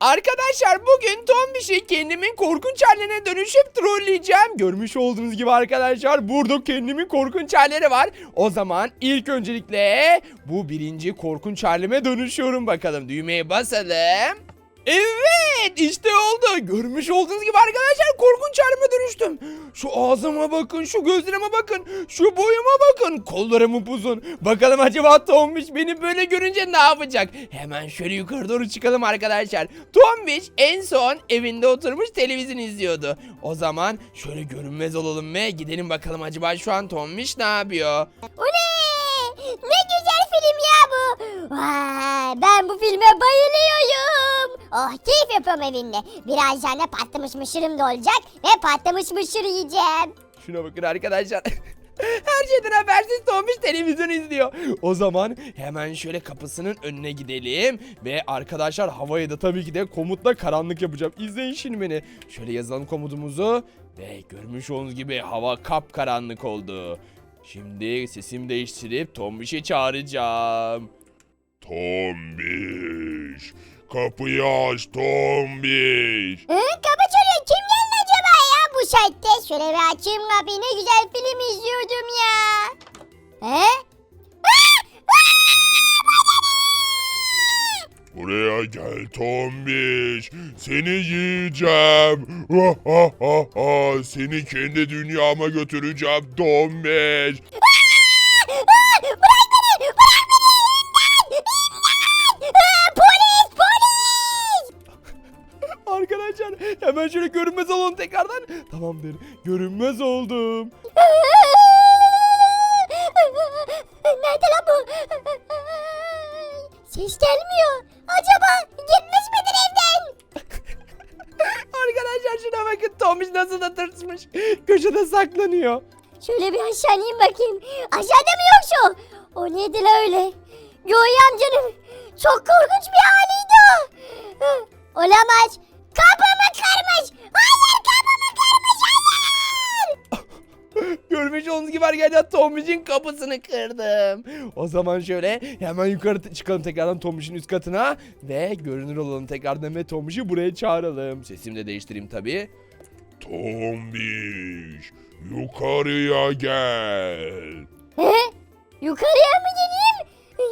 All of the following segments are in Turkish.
Arkadaşlar bugün Tombiş'i kendimin korkunç haline dönüşüp trolleyeceğim. Görmüş olduğunuz gibi arkadaşlar burada kendimin korkunç halleri var. O zaman ilk öncelikle bu birinci korkunç halime dönüşüyorum bakalım. Düğmeye basalım. Evet işte oldu. Görmüş olduğunuz gibi arkadaşlar korkunç halime dönüştüm. Şu ağzıma bakın, şu gözlerime bakın, şu boyuma bakın, kollarım upuzun. Bakalım acaba Tombiş beni böyle görünce ne yapacak? Hemen şöyle yukarı doğru çıkalım arkadaşlar. Tombiş en son evinde oturmuş televizyon izliyordu. O zaman şöyle görünmez olalım ve gidelim bakalım acaba şu an Tombiş ne yapıyor? Oley! Ne güzel film ya bu. Vay, ben bu filme bayılıyorum. Oh keyif yapıyorum evimde. Birazdan da patlamış mısırım da olacak ve patlamış mısır yiyeceğim. Şuna bakın arkadaşlar. Her şeyden habersiz Tomiş televizyon izliyor. O zaman hemen şöyle kapısının önüne gidelim. Ve arkadaşlar havaya da tabii ki de komutla karanlık yapacağım. İzleyin şimdi beni. Şöyle yazalım komutumuzu. Ve görmüş olduğunuz gibi hava kapkaranlık oldu. Şimdi sesimi değiştirip Tomiş'i çağıracağım. Tombiş. Kapıyı aç Tombiş. Hı, kapı çalıyor. Kim geldi acaba ya bu saatte? Şöyle bir açayım kapıyı. Ne güzel film izliyordum ya. He? Aa! Buraya gel Tombiş. Seni yiyeceğim. Ha, ha, ha, ha. Seni kendi dünyama götüreceğim Tombiş. Hemen şöyle görünmez olalım tekrardan. Tamamdır. Görünmez oldum. Nerede lan bu? Ses gelmiyor. Acaba gitmiş midir evden? Arkadaşlar şuna bakın Tomiş nasıl da tırsmış. Köşede saklanıyor. Şöyle bir aşağı ineyim bakayım. Aşağıda mı yoksa o? O neydi la öyle? Göğe amcanın çok korkunç bir haliydi o. Olamaz. Gibi arkadaşlar Tomiş'in kapısını kırdım. O zaman şöyle hemen yukarı çıkalım tekrardan Tomiş'in üst katına. Ve görünür olalım tekrardan ve Tomiş'i buraya çağıralım. Sesimi de değiştireyim tabii. Tombiş. Yukarıya gel. He? Yukarıya mı geleyim?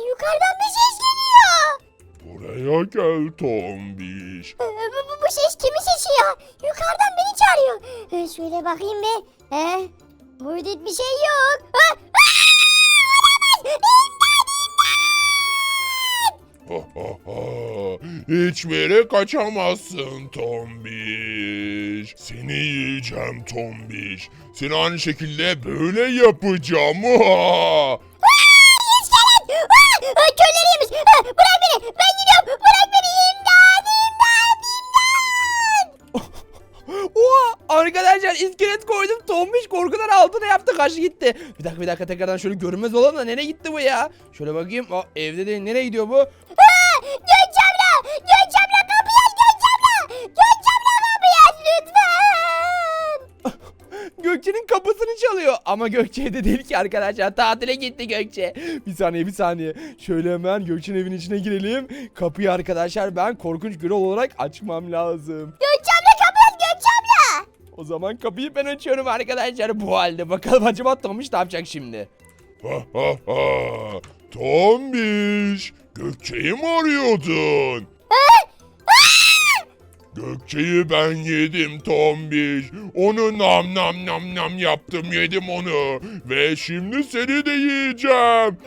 Yukarıdan bir ses geliyor. Buraya gel Tombiş. Ee, Bu, bu, bu ses kimin sesi ya? Yukarıdan beni çağırıyor. Ee, Şöyle bakayım bir. He? Burada bir şey yok. Ha? Aa! Olamaz! Ha, ha. Hiçbir yere kaçamazsın Tombiş. Seni yiyeceğim Tombiş. Seni aynı şekilde böyle yapacağım. kaç gitti. Bir dakika bir dakika tekrardan şöyle görünmez olalım da nereye gitti bu ya? Şöyle bakayım Aa, evde değil nereye gidiyor bu? Gökçe abla! Gökçe abla kapıyı aç Gökçe abla! Gökçe abla kapıyı aç lütfen! Gökçe'nin kapısını çalıyor. Ama Gökçe evde değil ki arkadaşlar. Tatile gitti Gökçe. Bir saniye bir saniye. Şöyle hemen Gökçe'nin evin içine girelim. Kapıyı arkadaşlar ben korkunç gürol olarak açmam lazım. Gökçe O zaman kapıyı ben açıyorum arkadaşlar bu halde. Bakalım acaba Tomuş ne yapacak şimdi? Ha ha ha. Tombiş. Gökçe'yi mi arıyordun? Gökçe'yi ben yedim Tombiş. Onu nam nam nam nam yaptım yedim onu. Ve şimdi seni de yiyeceğim.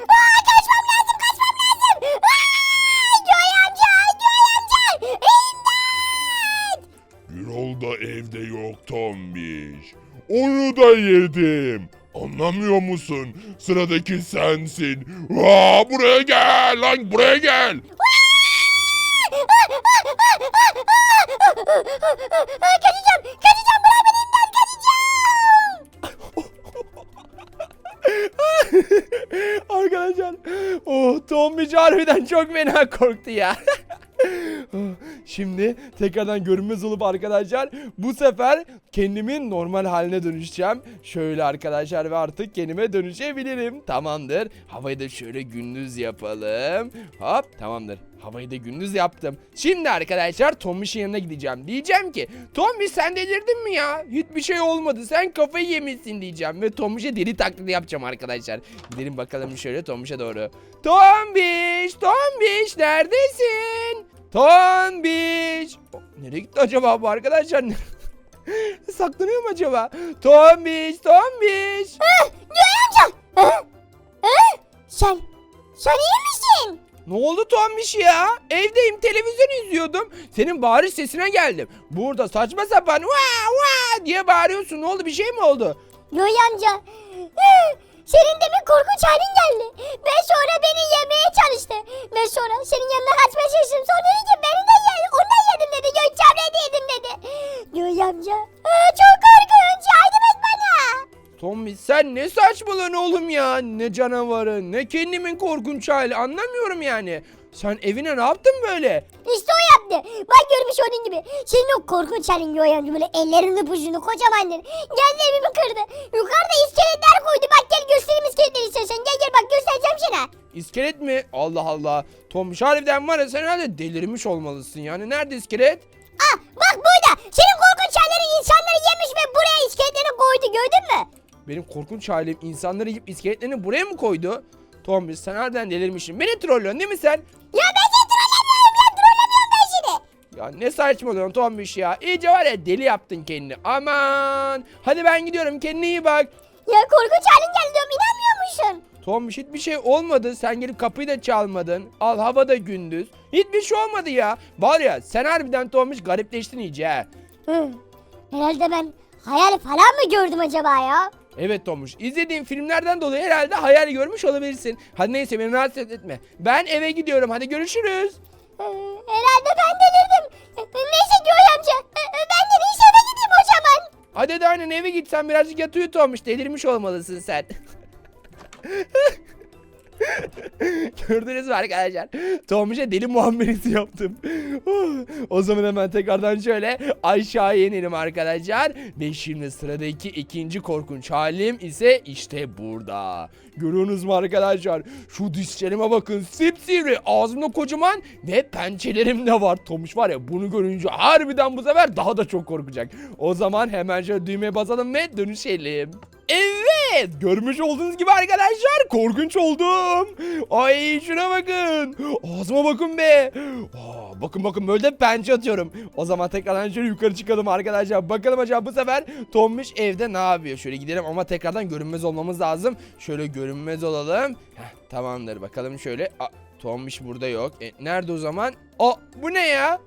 Gürol da evde yok Tombiş. Onu da yedim. Anlamıyor musun? Sıradaki sensin. Aa, buraya gel lan buraya gel. kaçacağım! Kaçacağım! Bırak beni imdat! Kaçacağım! arkadaşlar. Oh Tomuş harbiden çok fena korktu ya. Şimdi tekrardan görünmez olup arkadaşlar bu sefer kendimin normal haline dönüşeceğim. Şöyle arkadaşlar ve artık kendime dönüşebilirim. Tamamdır. Havayı da şöyle gündüz yapalım. Hop tamamdır. Havayı da gündüz yaptım. Şimdi arkadaşlar Tombiş'in yanına gideceğim. Diyeceğim ki Tombiş sen delirdin mi ya? Hiçbir şey olmadı. Sen kafayı yemişsin diyeceğim. Ve Tombiş'e deli taklidi yapacağım arkadaşlar. Gidelim bakalım şöyle Tombiş'e doğru. Tombiş! Tombiş neredesin? Tombiş! Nereye gitti acaba bu arkadaşlar? Saklanıyor mu acaba? Tombiş! Tombiş! Göğe amca. Hı? Sen, sen iyi misin? Ne oldu Tombiş ya? Evdeyim televizyon izliyordum. Senin bağırış sesine geldim. Burada saçma sapan vaa vaa diye bağırıyorsun. Ne oldu bir şey mi oldu? Göğe amca. Senin de bir korkunç halin geldi. Ve sonra beni yemeye çalıştı. Ve sonra senin sen ne saçmalıyorsun oğlum ya? Ne canavarı ne kendimin korkunç hali anlamıyorum yani. Sen evine ne yaptın böyle? İşte o yaptı. Bak görmüş onun gibi. Senin o korkunç halin amca böyle ellerinin ipucunu kocamandır. Geldi evimi kırdı. Yukarıda iskeletler koydu. Bak gel göstereyim iskeletleri istersen. Gel gel bak göstereceğim sana. İskelet mi? Allah Allah. Tombiş harbiden var ya sen herhalde delirmiş olmalısın yani. Nerede iskelet? Ah bak burada. Senin korkunç hallerin insanları yemiş ve buraya iskeletlerini koydu gördün mü? Benim korkunç halim insanları yiyip iskeletlerini buraya mı koydu? Tombiş sen harbiden delirmişsin. Beni trollüyorsun değil mi sen? Ya ben seni trollemiyorum ya trollemiyorum ben seni. Ya ne saçmalıyorsun Tombiş ya. İyice var ya deli yaptın kendini. Aman. Hadi ben gidiyorum kendine iyi bak. Ya korkunç halin geldi diyorum inanmıyor musun? Tombiş hiçbir şey olmadı. Sen gelip kapıyı da çalmadın. Al hava da gündüz. Hiçbir şey olmadı ya. Var ya sen harbiden Tombiş garipleştin iyice ha. Hı. Herhalde ben hayal falan mı gördüm acaba ya? Evet Tomuş. izlediğin filmlerden dolayı herhalde hayal görmüş olabilirsin. Hadi neyse beni rahatsız etme. Ben eve gidiyorum. Hadi görüşürüz. Hı, Herhalde ben delirdim. Neyse Göğe amca. Ben de neyse eve gideyim o zaman. Hadi de aynen eve git sen birazcık yat uyu Tomuş. Delirmiş olmalısın sen. Gördünüz mü arkadaşlar? Tomuş'a deli muamelesi yaptım. o zaman hemen tekrardan şöyle aşağı inelim arkadaşlar. Ve şimdi sıradaki ikinci korkunç halim ise işte burada. Görüyorsunuz mu arkadaşlar? Şu dişlerime bakın sipsivri ağzımda kocaman ve pençelerim de var. Tomuş var ya bunu görünce harbiden bu sefer daha da çok korkacak. O zaman hemen şöyle düğmeye basalım ve dönüşelim. Evet görmüş olduğunuz gibi arkadaşlar korkunç oldum. Ay şuna bakın. Ağzıma bakın be. Aa, bakın bakın böyle de pençe atıyorum. O zaman tekrardan şöyle yukarı çıkalım arkadaşlar. Bakalım acaba bu sefer Tombiş evde ne yapıyor? Şöyle gidelim ama tekrardan görünmez olmamız lazım. Şöyle görünmez olalım. Heh, tamamdır bakalım şöyle. Aa, Tombiş burada yok. E, nerede o zaman? Aa bu ne ya?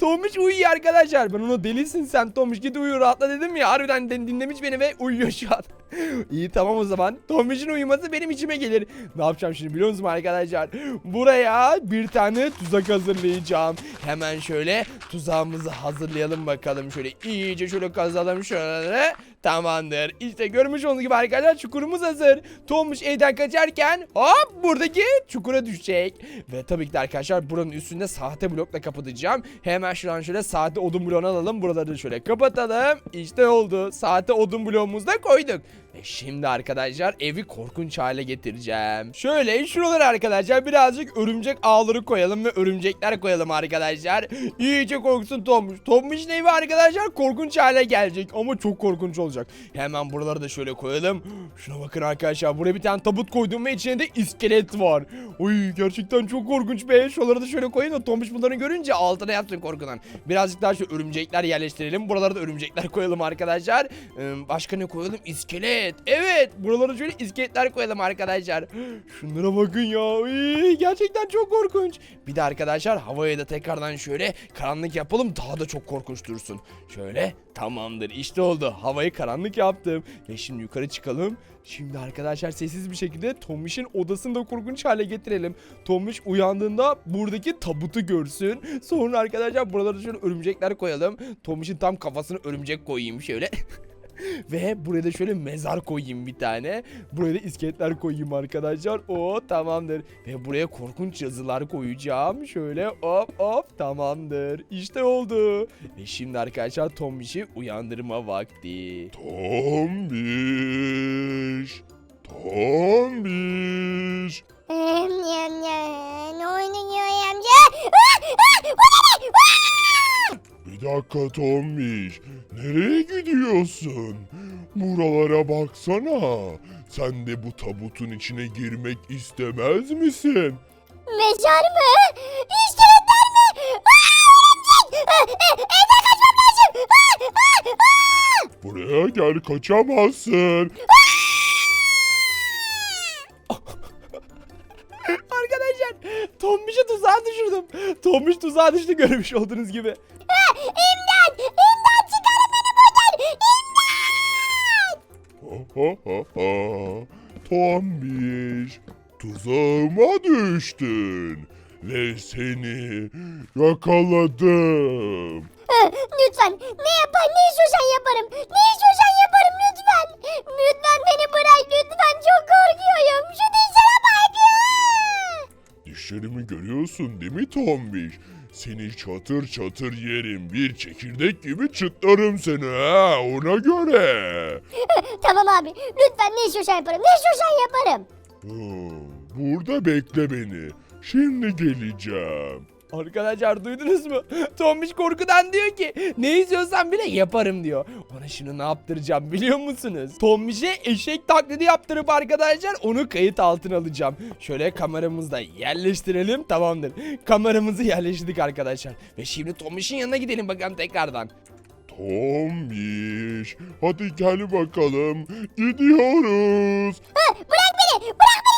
Tomuş uyuyor arkadaşlar. Ben ona delisin sen Tomuş git uyu rahatla dedim ya. Harbiden din- dinlemiş beni ve uyuyor şu an. İyi tamam o zaman. Tomuş'un uyuması benim içime gelir. Ne yapacağım şimdi biliyor musunuz arkadaşlar? Buraya bir tane tuzak hazırlayacağım. Hemen şöyle tuzağımızı hazırlayalım bakalım. Şöyle iyice şöyle kazalım şöyle. Tamamdır. İşte görmüş olduğunuz gibi arkadaşlar çukurumuz hazır. Tomuş evden kaçarken hop buradaki çukura düşecek. Ve tabii ki de arkadaşlar buranın üstünde sahte blokla kapatacağım. Hemen şuradan şöyle sahte odun bloğunu alalım. Buraları şöyle kapatalım. İşte oldu. Sahte odun bloğumuzu da koyduk. Ve şimdi arkadaşlar evi korkunç hale getireceğim. Şöyle şuralara arkadaşlar birazcık örümcek ağları koyalım ve örümcekler koyalım arkadaşlar. İyice korksun Tomuş. Tomuş'un evi arkadaşlar korkunç hale gelecek ama çok korkunç olacak. Hemen buraları da şöyle koyalım. Şuna bakın arkadaşlar buraya bir tane tabut koydum ve içinde de iskelet var. Oy gerçekten çok korkunç be. Şuraları da şöyle koyayım da Tomuş bunları görünce altına yatsın korkudan. Birazcık daha şu örümcekler yerleştirelim. Buralara da örümcekler koyalım arkadaşlar. Ee, başka ne koyalım? İskelet. Evet. Buralara şöyle iskeletler koyalım arkadaşlar. Şunlara bakın ya. Oy, gerçekten çok korkunç. Bir de arkadaşlar havaya da tekrardan şöyle karanlık yapalım. Daha da çok korkunç dursun. Şöyle tamamdır. İşte oldu. Havayı karanlık yaptım. Ve şimdi yukarı çıkalım. Şimdi arkadaşlar sessiz bir şekilde Tomiş'in odasını da korkunç hale getirelim. Tomiş uyandığında buradaki tabutu görsün. Sonra arkadaşlar buralara şöyle örümcekler koyalım. Tomiş'in tam kafasına örümcek koyayım şöyle. Ve buraya da şöyle mezar koyayım bir tane. Buraya da iskeletler koyayım arkadaşlar. O tamamdır. Ve buraya korkunç yazılar koyacağım. Şöyle hop hop tamamdır. İşte oldu. Ve şimdi arkadaşlar Tombiş'i uyandırma vakti. Tombiş. Tombiş. Ne oynuyor amca? Bir dakika Tombiş. Nereye gidiyorsun? Buralara baksana. Sen de bu tabutun içine girmek istemez misin? Mezar mı? İskeletler mi? Ah, örümcek! Ah, ah, Evden kaçmam lazım! Buraya gel kaçamazsın. Arkadaşlar Tombiş'i tuzağa düşürdüm. Tombiş tuzağa düştü görmüş olduğunuz gibi. Ha ha. Tombiş. Tuzağıma düştün. Ve seni yakaladım. Lütfen ne yapar ne istiyorsan yaparım. Ne istiyorsan yaparım lütfen. Lütfen beni bırak lütfen çok korkuyorum. Şu dişlere bak. Dişlerimi görüyorsun değil mi Tombiş? Seni çatır çatır yerim. Bir çekirdek gibi çıtlarım seni ha ona göre. Tamam abi lütfen ne istiyorsan yaparım. Ne istiyorsan yaparım. Burada bekle beni. Şimdi geleceğim. Arkadaşlar duydunuz mu? Tombiş korkudan diyor ki ne istiyorsan bile yaparım diyor. Ona şimdi ne yaptıracağım biliyor musunuz? Tombiş'e eşek taklidi yaptırıp arkadaşlar onu kayıt altına alacağım. Şöyle kameramızı da yerleştirelim tamamdır. Kameramızı yerleştirdik arkadaşlar. Ve şimdi Tombiş'in yanına gidelim bakalım tekrardan. Tombiş. Hadi gel bakalım. Gidiyoruz. Ah, bırak beni. Bırak beni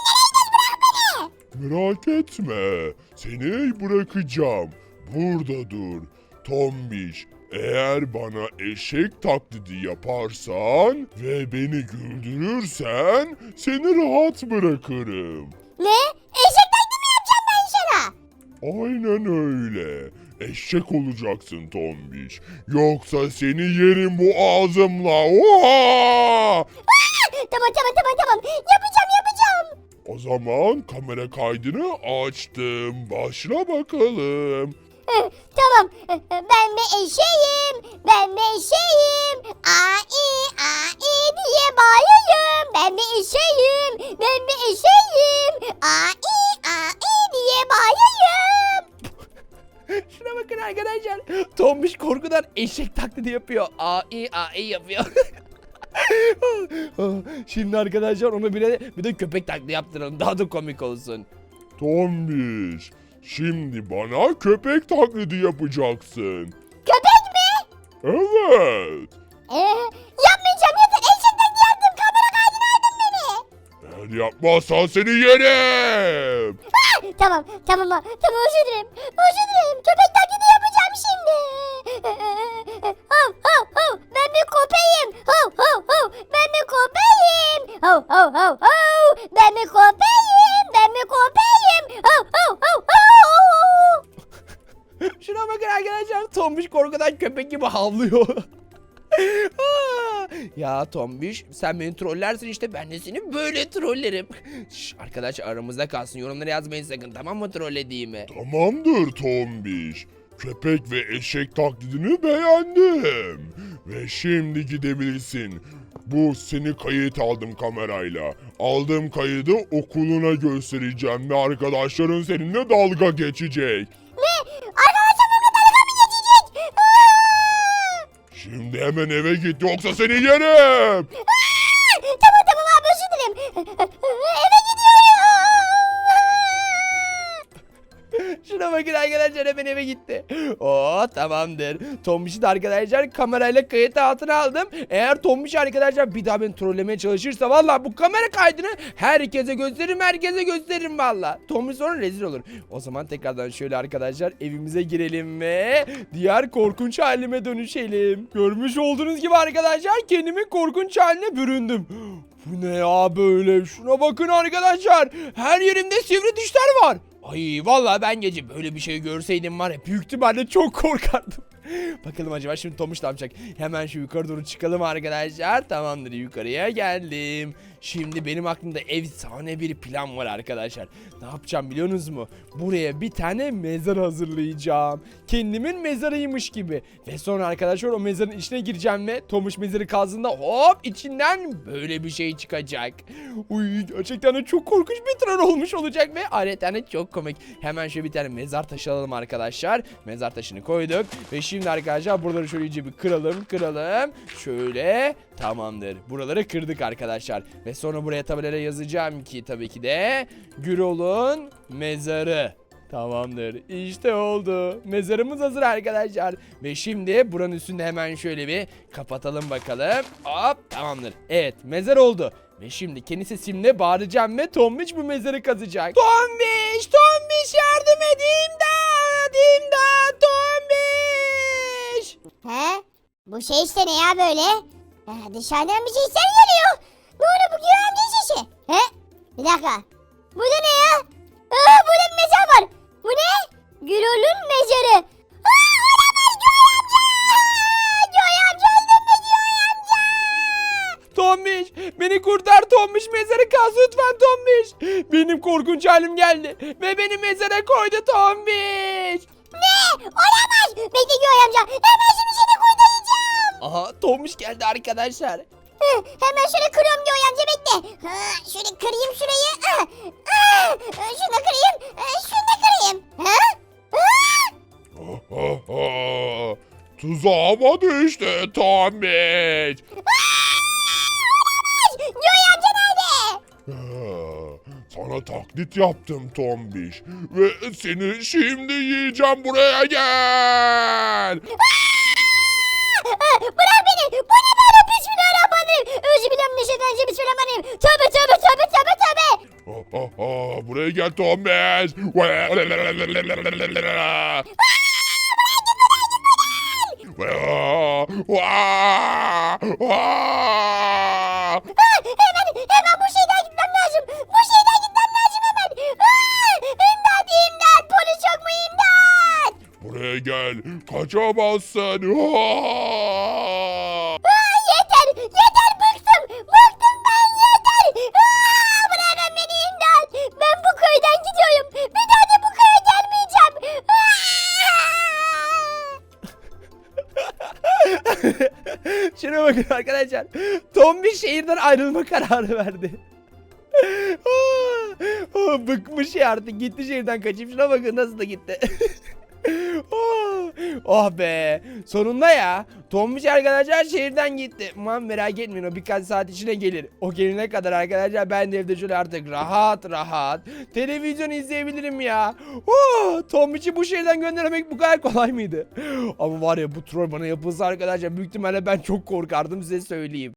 Merak etme. Seni bırakacağım. Burada dur. Tombiş. Eğer bana eşek taklidi yaparsan ve beni güldürürsen seni rahat bırakırım. Ne? Eşek taklidi mi yapacağım ben sana? Aynen öyle. Eşek olacaksın Tombiş. Yoksa seni yerim bu ağzımla. Oha! Tamam tamam tamam tamam. Yapacağım yapacağım. O zaman kamera kaydını açtım. Başla bakalım. Eh, Tamam. Eh, Ben bir eşeğim. Ben bir eşeğim. Ai ai diye bağırıyorum. Ben bir eşeğim. Ben bir eşeğim. Ai ai diye bağırıyorum. Şuna bakın arkadaşlar. Tombiş korkudan eşek taklidi yapıyor. Ai ai yapıyor. Şimdi arkadaşlar onu bir de, bir de köpek taklidi yaptıralım. Daha da komik olsun. Tombiş. Şimdi bana köpek taklidi yapacaksın. Köpek mi? Evet. Eh, yapmayacağım yeter. Taklidi yaptım. Kamera kaydını aldın beni. Eğer yapmazsan seni yerim. Ah, Tamam tamam tamam özür dilerim. Özür dilerim. Köpek taklidi yapacağım şimdi. Hav hav hav. Ben bir köpeğim. Hav hav hav. Ben bir köpeğim. Hav hav hav. Ben bir köpeğim. Ben bir köpeğim. Hav hav hav hav. Şuna bakın arkadaşlar. Tombiş korkudan köpek gibi havlıyor. Aa, ya Tombiş sen beni trollersin işte ben de seni böyle trollerim. Şş, arkadaş aramızda kalsın yorumlara yazmayın sakın tamam mı trollediğimi? Tamamdır Tombiş. Köpek ve eşek taklidini beğendim. Ve şimdi gidebilirsin. Bu seni kayıt aldım kamerayla. Aldığım kaydı okuluna göstereceğim ve arkadaşların seninle dalga geçecek. Ne? Arkadaşlar benimle dalga mı geçecek? Aa! Şimdi hemen eve git yoksa seni yerim. Bakın arkadaşlar hemen eve gitti. Oo tamamdır. Tombiş'i de arkadaşlar kamerayla kayıt altına aldım. Eğer Tombiş arkadaşlar bir daha beni trollemeye çalışırsa valla bu kamera kaydını herkese gösteririm herkese gösteririm valla. Tombiş sonra rezil olur. O zaman tekrardan şöyle arkadaşlar evimize girelim ve diğer korkunç halime dönüşelim. Görmüş olduğunuz gibi arkadaşlar kendimi korkunç haline büründüm. Bu ne ya böyle? Şuna bakın arkadaşlar. Her yerimde sivri dişler var. Ay vallahi ben gece böyle bir şey görseydim var ya büyük ihtimalle çok korkardım. Bakalım acaba şimdi Tomuş ne yapacak? Hemen şu yukarı doğru çıkalım arkadaşlar. Tamamdır yukarıya geldim. Şimdi benim aklımda efsane bir plan var arkadaşlar. Ne yapacağım biliyorsunuz mu? Buraya bir tane mezar hazırlayacağım. Kendimin mezarıymış gibi. Ve sonra arkadaşlar o mezarın içine gireceğim ve Tomuş mezarı kazdığında hop içinden böyle bir şey çıkacak. Uy gerçekten de çok korkunç bir tren olmuş olacak ve ayrıca çok komik. Hemen şöyle bir tane mezar taşı alalım arkadaşlar. Mezar taşını koyduk ve şimdi arkadaşlar buraları şöyle iyice bir kıralım kıralım. Şöyle tamamdır. Buraları kırdık arkadaşlar. Ve sonra buraya tabelaya yazacağım ki tabii ki de Gürol'un mezarı. Tamamdır. İşte oldu. Mezarımız hazır arkadaşlar. Ve şimdi buranın üstünde hemen şöyle bir kapatalım bakalım. Hop tamamdır. Evet mezar oldu. Ve şimdi kendi sesimle bağıracağım ve Tombiş bu mezarı kazacak. Tombiş! Tombiş yardım et! İmdat! İmdat! Tombiş! He? Bu şey işte ne ya böyle? Ha, dışarıdan bir sesler geliyor. Ne oldu bu Güray amca sesi? He? Bir dakika. Bu da ne ya? Aa, burada bir mezar var. Bu ne? Gürol'un mezarı. Aa, olamaz Güray amca. Güray amca öldün mü Güray amca? Tombiş! Beni kurtar Tombiş! Mezarı kaz lütfen Tombiş! Benim korkunç halim geldi ve beni mezara koydu Tombiş! Ne? Olamaz. Bekle Güray amca. Hemen şimdi seni kurtaracağım. Aha Tombiş geldi arkadaşlar. Hemen şöyle kırıyorum Güray amca bekle. Ha, şöyle kırayım şurayı. Ah, ah, Şunu da kırayım. Şunu da kırayım. Ha? Ah! Tuzağıma düştü Tombiç. Amca nerede? Sana taklit yaptım Tombiş. Ve seni şimdi yiyeceğim buraya gel. Ah, Bırak beni. Bu ne böyle bismillahirrahmanirrahim. Özü bilmem ne şeyden önce bismillahirrahmanirrahim. Tövbe tövbe tövbe tövbe tövbe. Ha, ha, ha, Buraya gel Tombiş. Ah, Hemen hemen bu şeyden gitmem lazım. Bu şeyden gitmem lazım hemen. Ah, İmdat imdat. Polis yok mu imdat? Buraya gel. Kaçamazsın. Ah, arkadaşlar. Tombiş şehirden ayrılma kararı verdi. Ah, ah, Bıkmış ya artık gitti şehirden kaçıp şuna bakın nasıl da gitti. oh, be. Sonunda ya. Tombiş arkadaşlar şehirden gitti. Aman merak etmeyin o birkaç saat içine gelir. O gelene kadar arkadaşlar ben de evde şöyle artık rahat rahat Televizyon izleyebilirim ya. Oh, Tombiş'i bu şehirden göndermek bu kadar kolay mıydı? Ama var ya bu troll bana yapılsa arkadaşlar büyük ihtimalle ben çok korkardım size söyleyeyim